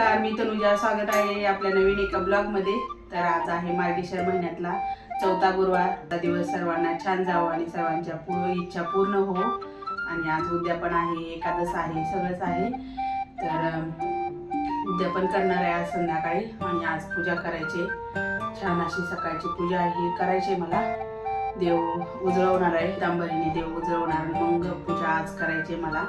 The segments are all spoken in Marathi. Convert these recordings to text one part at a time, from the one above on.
नमस्कार मी तनुजा स्वागत आहे आपल्या नवीन एका ब्लॉगमध्ये. तर आज आहे मार्गेश्वर महिन्यातला चौथा गुरुवार. दिवस सर्वांना छान जावं आणि सर्वांच्या पूर्ण इच्छा पूर्ण हो. आणि आज उद्या पण आहे एकादश आहे सगळंच आहे. तर उद्या पण करणार आहे आज संध्याकाळी. आणि आज पूजा करायची. छान अशी सकाळची पूजा ही करायची आहे मला. देव उजळवणार आहे तांबरीने देव उजळवणार. मग पूजा आज करायची आहे मला.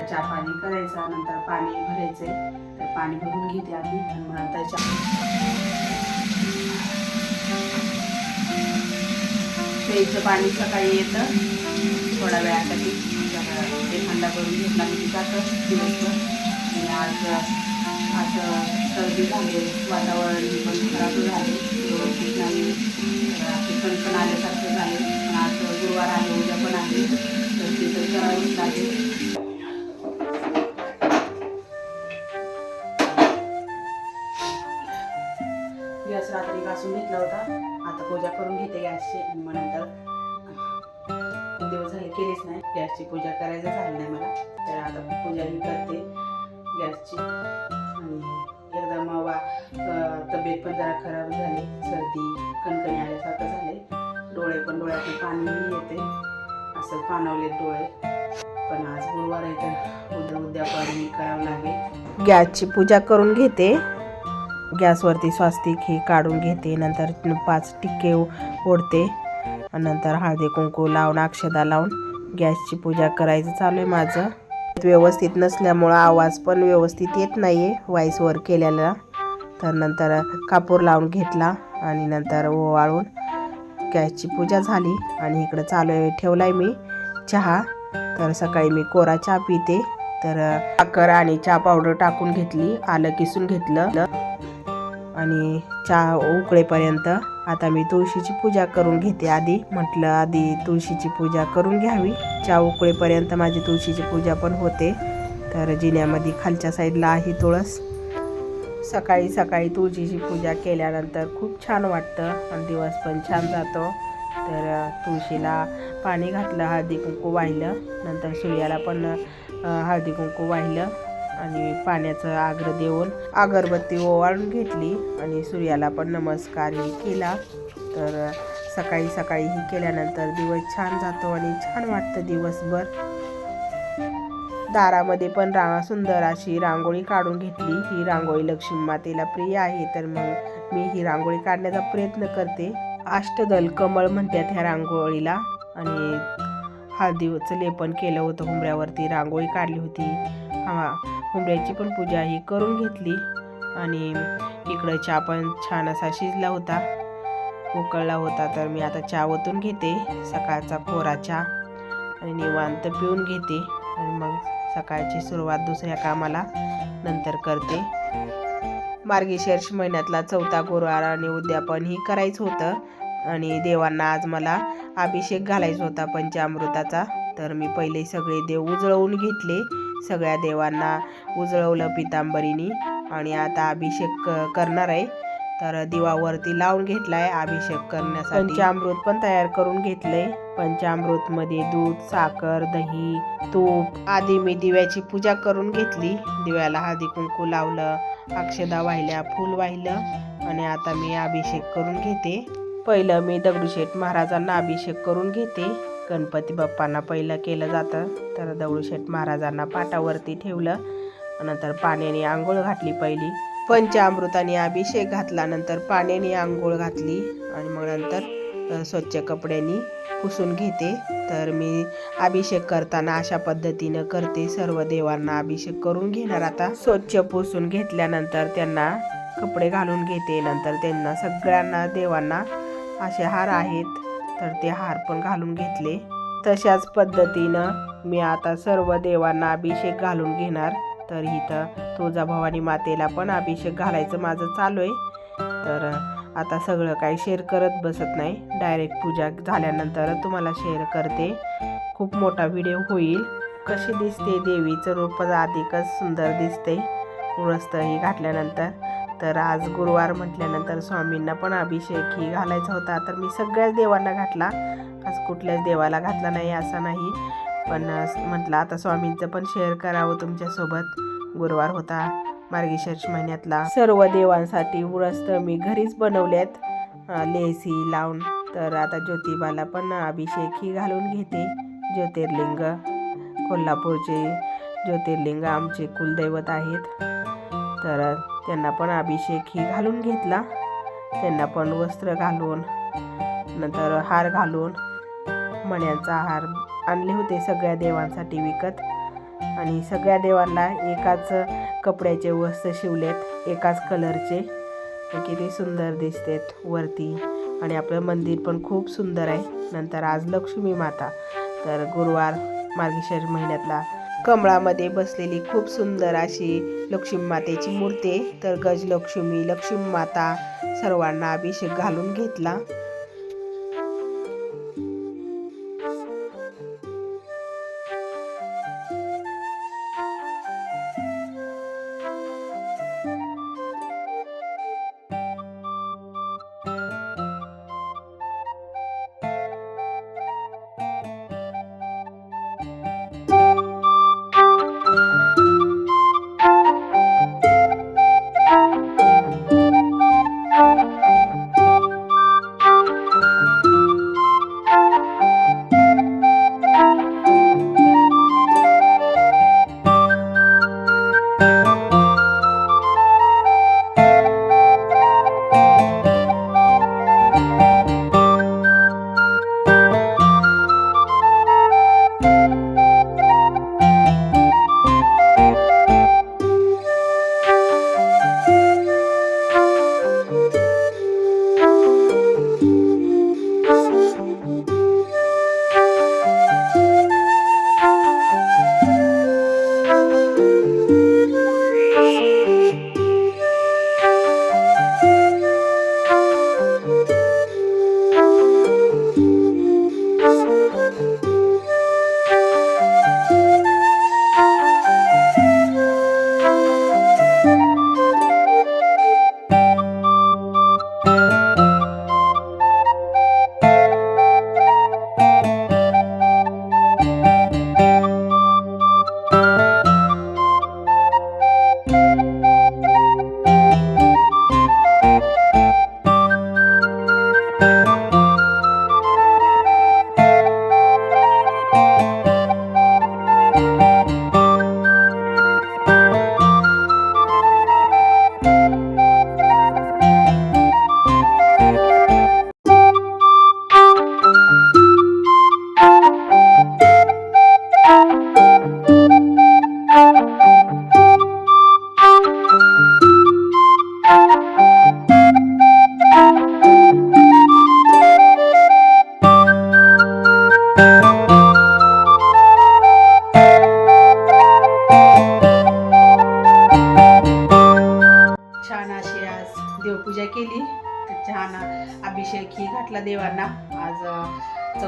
चहा पाणी करायचा नंतर पाणी भरायचे पाणी भरून घेते आधी आणि प्यायचं पाणी सकाळी येतं. थोड्या वेळासाठी ते थंड करून घेतला मी जातं दिवसभर. आणि आज असं सर्दी झाले. वातावरण पण खराब झाले. व्यवस्थित नाही. पण पण आल्यासारखं झाले. पण आज गुरुवार आहे उद्या पण आहे. तर ते तर करावंच लागेल. गॅस रात्री घासून घेतला होता. आता पूजा करून घेते गॅसची आणि मग नंतर दिवस झाले केलीच नाही. गॅसची पूजा करायचं झालं नाही मला. तर आता पूजा ही करते गॅसची. आणि एकदा वा तब्येत पण जरा खराब झाली. सर्दी कणकणी आल्यासारखं झाले. डोळे पण डोळ्यातून पाणी येते. असं पाणवले डोळे. पण आज गुरुवार आहे तर उद्या उद्या पण करावं लागेल. गॅसची पूजा करून घेते. गॅसवरती स्वास्तिक ही काढून घेते. नंतर पाच टिक्के ओढते. नंतर हळदी कुंकू लावून अक्षदा लावून गॅसची पूजा करायचं चालू आहे माझं. व्यवस्थित नसल्यामुळं आवाज पण व्यवस्थित येत नाही आहे वाईसवर केलेला. तर नंतर कापूर लावून घेतला आणि नंतर ओवाळून गॅसची पूजा झाली. आणि इकडं चालू आहे ठेवला आहे मी चहा. तर सकाळी मी कोरा चहा पिते. तर साखर आणि चहा पावडर टाकून घेतली आलं किसून घेतलं. आणि चहा उकळेपर्यंत आता मी तुळशीची पूजा करून घेते आधी. म्हटलं आधी तुळशीची पूजा करून घ्यावी. चहा उकळेपर्यंत माझी तुळशीची पूजा पण होते. तर जिन्यामध्ये खालच्या साईडला आहे तुळस. सकाळी सकाळी तुळशीची पूजा केल्यानंतर खूप छान वाटतं आणि दिवस पण छान जातो. तर तुळशीला पाणी घातलं हळदी कुंकू वाहिलं. नंतर सूर्याला पण हळदी कुंकू वाहिलं. आणि पाण्याचं आग्र देऊन अगरबत्ती ओवाळून घेतली आणि सूर्याला पण नमस्कारही केला. तर सकाळी सकाळी ही केल्यानंतर दिवस छान जातो आणि छान वाटतं दिवसभर. दारामध्ये पण रा सुंदर अशी रांगोळी काढून घेतली. ही रांगोळी लक्ष्मी मातेला प्रिय आहे तर मग मी ही रांगोळी काढण्याचा प्रयत्न करते. अष्टदल कमळ म्हणतात ह्या रांगोळीला. आणि हळदीचं लेपन केलं होतं हुंबऱ्यावरती रांगोळी काढली होती. हा हुंबऱ्याची पण पूजा ही करून घेतली. आणि इकडं चहा पण छान असा शिजला होता. उकळला होता तर मी आता चहा ओतून घेते. सकाळचा कोरा चहा. आणि निवांत पिऊन घेते. आणि मग सकाळची सुरुवात दुसऱ्या कामाला नंतर करते. मार्गशीर्ष महिन्यातला चौथा गुरुवार आणि उद्यापन ही करायचं होतं. आणि देवांना आज मला अभिषेक घालायचा होता पंचामृताचा तर मी पहिले सगळे देव उजळवून घेतले. सगळ्या देवांना उजळवलं पितांबरीनी. आणि आता अभिषेक क- करणार आहे. तर दिवावरती लावून घेतलाय अभिषेक करण्यासाठी. पंचामृत पण तयार करून घेतलंय. पंचामृत मध्ये दूध साखर दही तूप आधी मी दिव्याची पूजा करून घेतली. दिव्याला हळदी कुंकू लावलं अक्षदा वाहिल्या फूल वाहिलं. आणि आता मी अभिषेक करून घेते. पहिलं मी दगडूशेठ महाराजांना अभिषेक करून घेते. गणपती बाप्पांना पहिलं केलं जातं. तर दगडूशेठ महाराजांना पाटावरती ठेवलं. नंतर पाण्याने आंघोळ घातली पहिली. पंचामृताने अभिषेक घातला. नंतर पाण्याने आंघोळ घातली. आणि मग नंतर स्वच्छ कपड्यांनी पुसून घेते. तर मी अभिषेक करताना अशा पद्धतीनं करते. सर्व देवांना अभिषेक करून घेणार आता. स्वच्छ पुसून घेतल्यानंतर त्यांना कपडे घालून घेते. नंतर त्यांना सगळ्यांना देवांना असे हार आहेत. तर ते हार पण घालून घेतले. तशाच पद्धतीनं मी आता सर्व देवांना अभिषेक घालून घेणार. तर इथं तुळजाभवानी मातेला पण अभिषेक घालायचं माझं चालू आहे. तर आता सगळं काही शेअर करत बसत नाही. डायरेक्ट पूजा झाल्यानंतर तुम्हाला शेअर करते. खूप मोठा व्हिडिओ होईल. कशी दिसते देवीचं रूप अधिकच सुंदर दिसते. उरस्त ही घातल्यानंतर. तर आज गुरुवार म्हटल्यानंतर स्वामींना पण अभिषेक ही घालायचा होता. तर मी सगळ्याच देवांना घातला. आज कुठल्याच देवाला घातला नाही असा नाही. पण म्हटलं आता स्वामींचं पण शेअर करावं तुमच्यासोबत. गुरुवार होता मार्गशीर्ष महिन्यातला. सर्व देवांसाठी व्रस्त मी घरीच बनवल्यात. लेसी लावून. तर आता ज्योतिबाला पण अभिषेक ही घालून घेते. ज्योतिर्लिंग कोल्हापूरचे ज्योतिर्लिंग आमचे कुलदैवत आहेत. तर त्यांना पण अभिषेक ही घालून घेतला. त्यांना पण वस्त्र घालून नंतर हार घालून मण्यांचा हार आणले होते सगळ्या देवांसाठी विकत. आणि सगळ्या देवांना एकाच कपड्याचे वस्त्र शिवलेत एकाच कलरचे ते किती सुंदर दिसतेत वरती. आणि आपलं मंदिर पण खूप सुंदर आहे. नंतर आज लक्ष्मी माता. तर गुरुवार मार्गशीर्ष महिन्यातला कमळामध्ये बसलेली खूप सुंदर अशी लक्ष्मी मातेची मूर्ती तर गजलक्ष्मी लक्ष्मी माता सर्वांना अभिषेक घालून घेतला.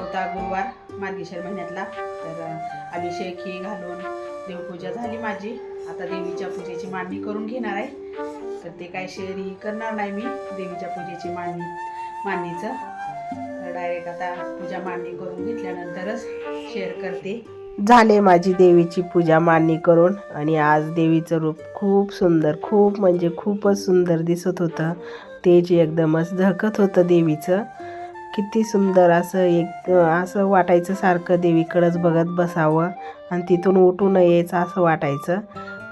चौथा गुरुवार मार्गेश्वर महिन्यातला. तर अभिषेक ही घालून देवपूजा झाली माझी. आता देवीच्या पूजेची मांडणी करून घेणार आहे. तर ते काय शेअरही करणार नाही मी. देवीच्या पूजेची मांडणी मांडणीचं तर डायरेक्ट आता पूजा मांडणी करून घेतल्यानंतरच शेअर करते. झाले माझी देवीची पूजा मांडणी करून. आणि आज देवीचं रूप खूप सुंदर खूप म्हणजे खूपच सुंदर दिसत होतं. तेज एकदमच झळकत होतं देवीचं. किती सुंदर असं एक असं वाटायचं सारखं देवीकडंच बघत बसावं आणि तिथून उठून यायचं असं वाटायचं.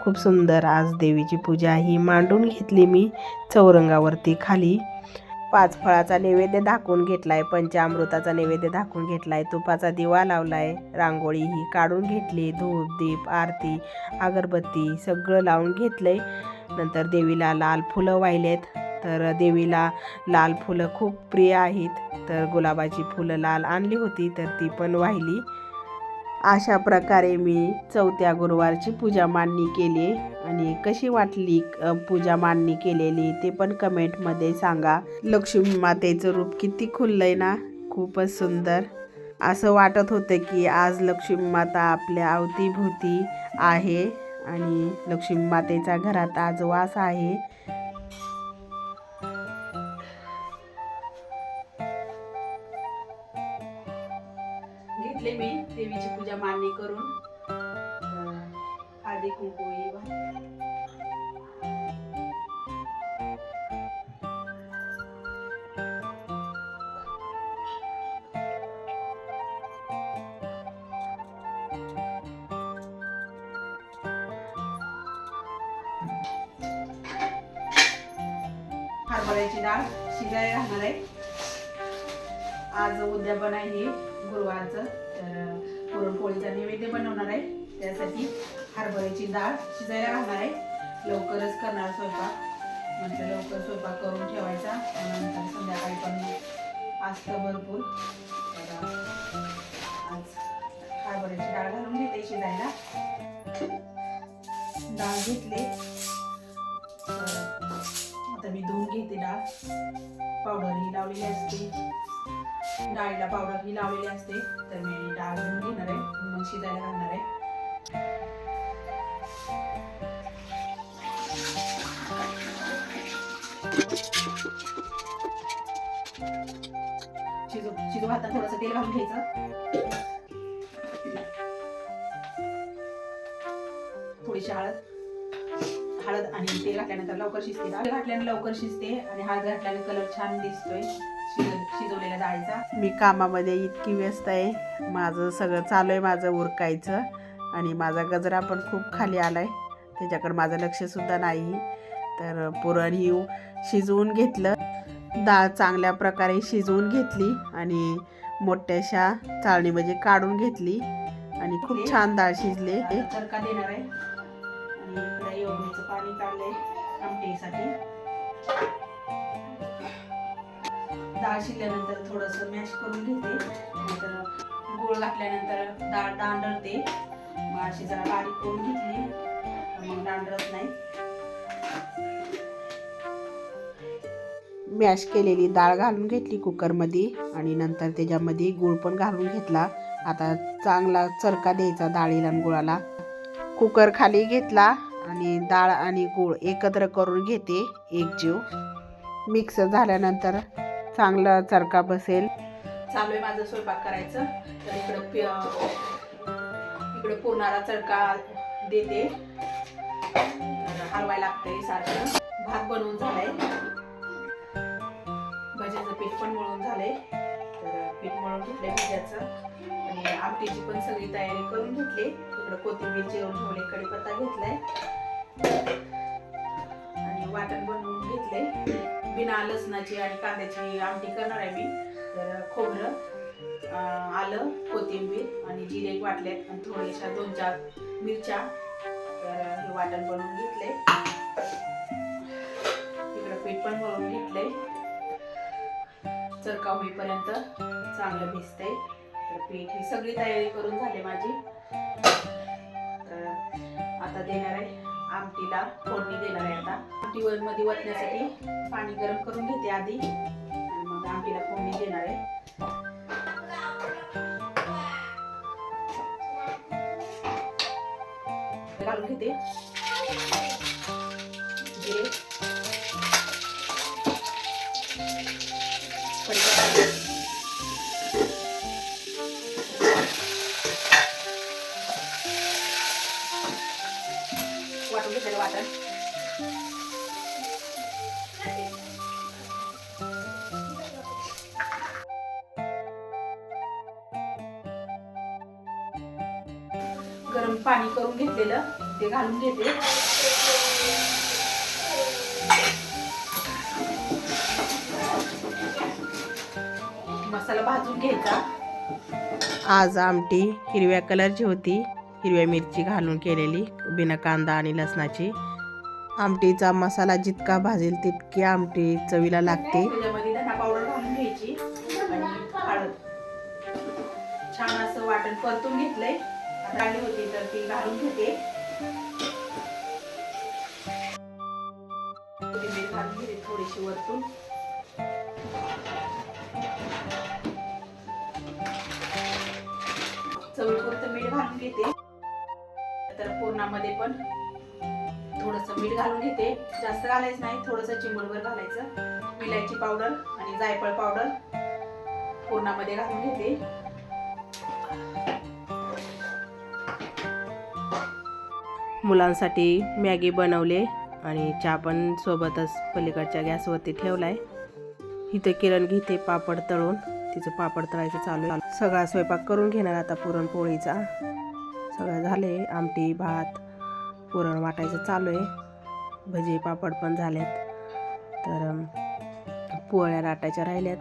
खूप सुंदर आज देवीची पूजा ही मांडून घेतली मी चौरंगावरती खाली. पाच फळाचा नैवेद्य दाखवून घेतलाय पंचामृताचा नैवेद्य दाखवून घेतलाय तुपाचा दिवा लावलाय रांगोळी ही काढून घेतली धूप दीप आरती अगरबत्ती सगळं लावून घेतलंय. नंतर देवीला लाल फुलं वाहिलेत. तर देवीला लाल फुलं खूप प्रिय आहेत. तर गुलाबाची फुलं लाल आणली होती तर ती पण वाहिली. अशा प्रकारे मी चौथ्या गुरुवारची पूजा मांडणी केली आणि कशी वाटली पूजा मांडणी केलेली ते पण कमेंटमध्ये सांगा. लक्ष्मी मातेचं रूप किती खुललंय ना खूपच सुंदर. असं वाटत होतं की आज लक्ष्मी माता आपल्या अवतीभोवती आहे आणि लक्ष्मी मातेचा घरात आज वास आहे. मध्ये गुळगुळी वाटते हरभऱ्याची डाळ शिजायला राहणार आहे. आज उद्या पण आहे गुरुवारचं तर पुरणपोळीचा नैवेद्य बनवणार आहे. त्यासाठी हरभऱ्याची डाळ शिजायला घालणार आहे. लवकरच करणार स्वयंपाक. म्हणजे लवकर स्वयंपाक करून ठेवायचा. नंतर संध्याकाळी पण असतं भरपूर. तर आज हरभऱ्याची डाळ घालून घेते शिजायला. डाळ घेतले. आता मी धुवून घेते डाळ. पावडर ही लावलेली असते. डाळीला पावडर ही लावलेली असते. तर मी डाळ धुवून घेणार आहे. मग शिजायला घालणार आहे. शिजू शिजू हातात थोडस तेल घालून घ्यायचं. थोडीशी हळद हळद आणि तेल घातल्यानंतर लवकर शिजते. डाळ घातल्याने लवकर शिजते आणि हळद घातल्याने कलर छान दिसतोय. शिजवलेल्या डाळीचा मी कामामध्ये इतकी व्यस्त आहे. माझं सगळं चालू आहे माझं उरकायचं. आणि माझा गजरा पण खूप खाली आला आहे त्याच्याकडे माझं लक्षसुद्धा नाही. तर पुरण ही शिजवून घेतलं. डाळ चांगल्या प्रकारे शिजवून घेतली आणि मोठ्याशा चाळणीमध्ये काढून घेतली. आणि खूप छान डाळ शिजले. तडका देणार आहे. आणि इकडे एवढीचं पाणी काढलंय आमटीसाठी. डाळ शिजल्यानंतर थोडंसं मॅश करून घेते. नंतर गूळ घातल्यानंतर डाळ दांडरते. मग अशी जरा बारीक करून घेतली. मग दांडरत नाही. मॅश केलेली डाळ घालून घेतली कुकरमध्ये आणि नंतर त्याच्यामध्ये गूळ पण घालून घेतला. आता चांगला चरका द्यायचा डाळीला आणि गुळाला. कुकर खाली घेतला आणि डाळ आणि गूळ एकत्र करून घेते एक जीव. मिक्स झाल्यानंतर चांगला चरका बसेल. चालू आहे माझं स्वयंपाक करायचं. तर इकडं इकडं पुरणारा चरका देते. हलवायला लागतंय सारखं. भात बनवून झालाय. भज्याचं पीठ पण मळून झालंय. तर पीठ मळून घेतलंय भज्याचं. आणि आमटीची पण सगळी तयारी करून घेतली. इकडं कोथिंबीर चिरून ठेवले कडीपत्ता घेतलाय. आणि वाटण बनवून घेतलंय. बिना लसणाची आणि कांद्याची आमटी करणार आहे मी. तर खोबरं आलं कोथिंबीर आणि जिरे वाटलेत आणि थोड्याशा दोन चार मिरच्या. वाटण बनवून घेतले इकडं पीठ पण मळून घेतले चरका होईपर्यंत चांगलं भिजतंय. तर पीठ ही सगळी तयारी करून झाली माझी. तर आता देणार आहे आमटीला फोडणी देणार आहे आता. आमटीवर मध्ये वतण्यासाठी पाणी गरम करून घेते आधी. आणि मग आमटीला फोडणी देणार आहे. घेते. जिरे वाटून घेतलेलं वाटण. गरम पाणी करून घेतलेलं. ते घालून घेते. मसाला भाजून घ्यायचा. आज आमटी हिरव्या कलरची होती. हिरव्या मिरची घालून केलेली बिना कांदा आणि लसणाची. आमटीचा मसाला जितका भाजेल तितकी आमटी चवीला लागते. पावडर घालून घ्यायची आणि हळद. छान असं वाटण परतून घेतलंय. आता आली होती तर ती घालून घेते. थोडीशी वरतून. चवीपुरतं मीठ घालून घेते. तर पूर्णामध्ये पण थोडस मीठ घालून घेते. जास्त घालायचं नाही थोडस चिंबरभर घालायचं. विलायची पावडर आणि जायफळ पावडर पूर्णामध्ये घालून घेते. मुलांसाठी मॅगी बनवले. आणि चहा पण सोबतच पलीकडच्या गॅसवरती ठेवला आहे इथे किरण घेते पापड तळून. तिचं पापड तळायचं चालू आहे. सगळा स्वयंपाक करून घेणार आता पुरणपोळीचा. सगळं झाले आमटी भात पुरण वाटायचं चालू आहे. भजे पापड पण झालेत. तर पोळ्या लाटायच्या राहिल्यात.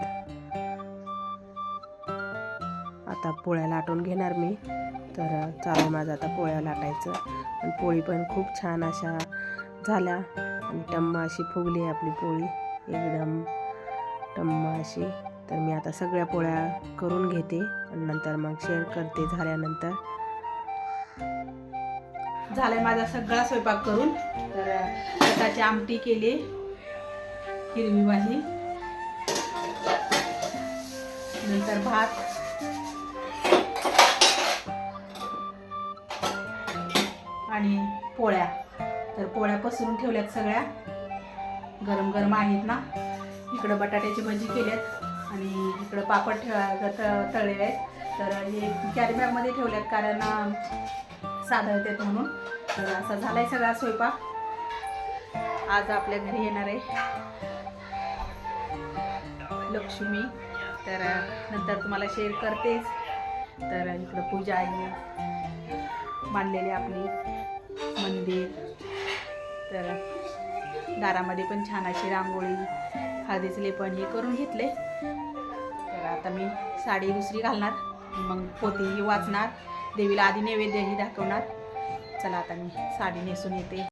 आता पोळ्या लाटून घेणार मी. तर चालू आहे माझं आता पोळ्या लाटायचं. आणि पोळी पण खूप छान अशा झाल्या. आणि टम्मा अशी फुगली आपली पोळी. एकदम टम्मा अशी. तर मी आता सगळ्या पोळ्या करून घेते आणि नंतर मग शेअर करते झाल्यानंतर. झालाय माझा सगळा स्वयंपाक करून. तर स्वतःची आमटी केली. हिरवी भाजी. नंतर भात. आणि पोळ्या. तर पोळ्या पसरून ठेवल्यात सगळ्या. गरम गरम आहेत ना. इकडं बटाट्याची भजी केल्यात आणि इकडं पापड ठेवा त- तळलेले आहेत. तर हे कॅरीबॅगमध्ये ठेवल्यात कारण अं, साधळतात म्हणून. तर असा आहे सगळा स्वयंपाक. आज आपल्या घरी येणार आहे लक्ष्मी. तर नंतर तुम्हाला शेअर करतेच. तर इकडं पूजा आहे. मांडलेली आपली मंदिर. तर दारामध्ये पण छान अशी रांगोळी हळदीचे लेपण हे करून घेतले. तर आता मी साडी दुसरी घालणार मग पोतीही वाचणार देवीला आधी नैवेद्यही दाखवणार. चला आता मी साडी नेसून येते.